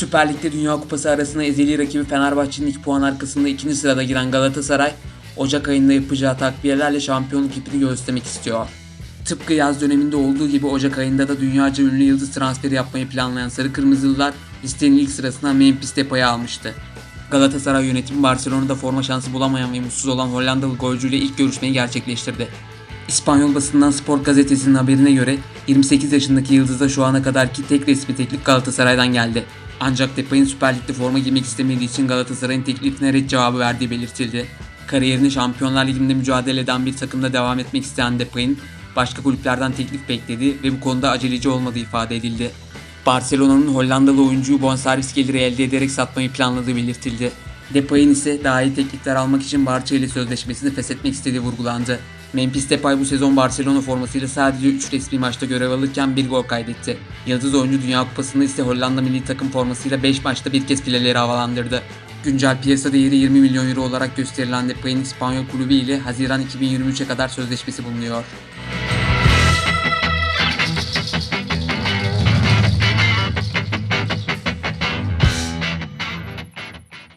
Süper Lig'de Dünya Kupası arasında ezeli rakibi Fenerbahçe'nin 2 puan arkasında ikinci sırada giren Galatasaray, Ocak ayında yapacağı takviyelerle şampiyonluk ipini göstermek istiyor. Tıpkı yaz döneminde olduğu gibi Ocak ayında da dünyaca ünlü yıldız transferi yapmayı planlayan Sarı Kırmızılılar listenin ilk sırasına Memphis Depay'ı almıştı. Galatasaray yönetimi Barcelona'da forma şansı bulamayan ve mutsuz olan Hollandalı golcüyle ilk görüşmeyi gerçekleştirdi. İspanyol basından Sport gazetesinin haberine göre 28 yaşındaki Yıldız'a şu ana kadarki tek resmi teklif Galatasaray'dan geldi. Ancak Depay'ın Süper Lig'de forma giymek istemediği için Galatasaray'ın teklifine red cevabı verdiği belirtildi. Kariyerini Şampiyonlar Ligi'nde mücadele eden bir takımda devam etmek isteyen Depay'ın başka kulüplerden teklif beklediği ve bu konuda aceleci olmadığı ifade edildi. Barcelona'nın Hollandalı oyuncuyu bonservis geliri elde ederek satmayı planladığı belirtildi. Depay'ın ise daha iyi teklifler almak için Barça ile sözleşmesini feshetmek istediği vurgulandı. Memphis Depay bu sezon Barcelona formasıyla sadece 3 resmi maçta görev alırken 1 gol kaydetti. Yıldız oyuncu Dünya Kupası'nda ise Hollanda milli takım formasıyla 5 maçta bir kez fileleri havalandırdı. Güncel piyasa değeri 20 milyon euro olarak gösterilen Depay'ın İspanyol kulübü ile Haziran 2023'e kadar sözleşmesi bulunuyor.